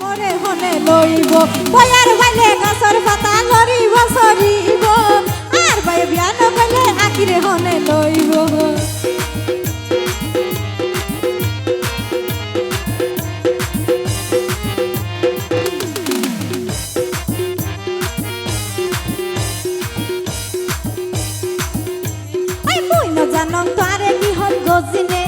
মরে হনে লইব। বয়ার বাইলে গাছর পাতা লরিব কি হল গজিনে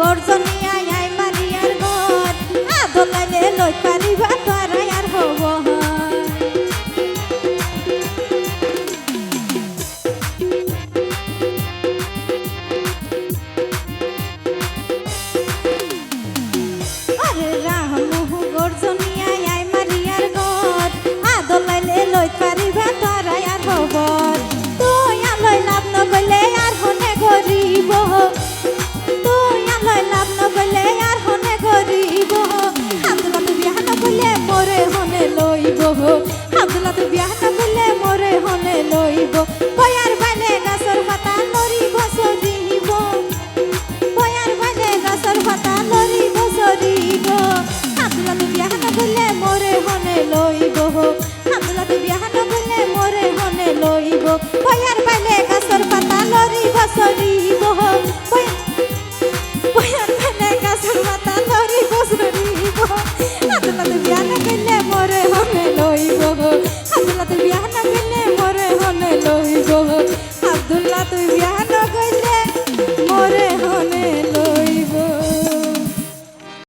Por sonía y hay María Argot, a donde le lo Abdullah, tu viajas.